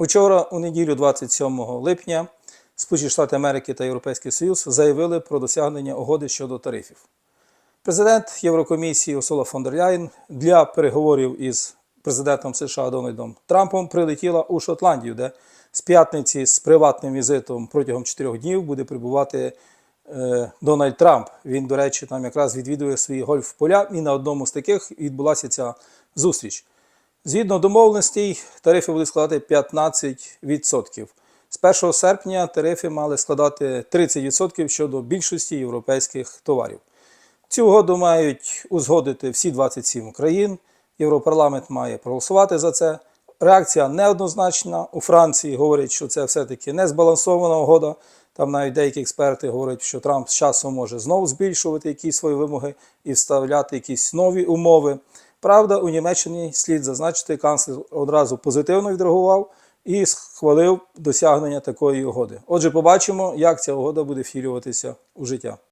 Учора, у неділю, 27 липня, Сполучені Штати Америки та Європейський Союз заявили про досягнення угоди щодо тарифів. Президент Єврокомісії Урсула фон дер Ляєн для переговорів із президентом США Дональдом Трампом прилетіла у Шотландію, де з п'ятниці з приватним візитом протягом чотирьох днів буде прибувати е, Дональд Трамп. Він, до речі, там якраз відвідує свої гольф-поля, і на одному з таких відбулася ця зустріч. Згідно домовленостей, тарифи будуть складати 15%. З 1 серпня тарифи мали складати 30% щодо більшості європейських товарів. Цю угоду мають узгодити всі 27 країн. Європарламент має проголосувати за це. Реакція неоднозначна. У Франції говорять, що це все-таки не збалансована угода. Там навіть деякі експерти говорять, що Трамп з часом може знову збільшувати якісь свої вимоги і вставляти якісь нові умови. Правда, у Німеччині слід зазначити, канцлер одразу позитивно відреагував і схвалив досягнення такої угоди. Отже, побачимо, як ця угода буде втілюватися у життя.